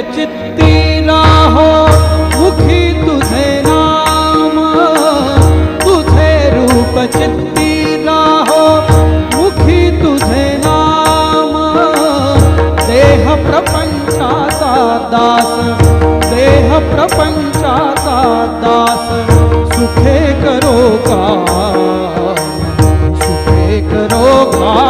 चित्ती ना हो, मुखी तुझे नाम। तुझे रूप चित्ती ना हो, मुखी तुझे नाम। देह प्रपंचाचा दास, देह प्रपंचाचा दास, सुखे करो का सुखे करो का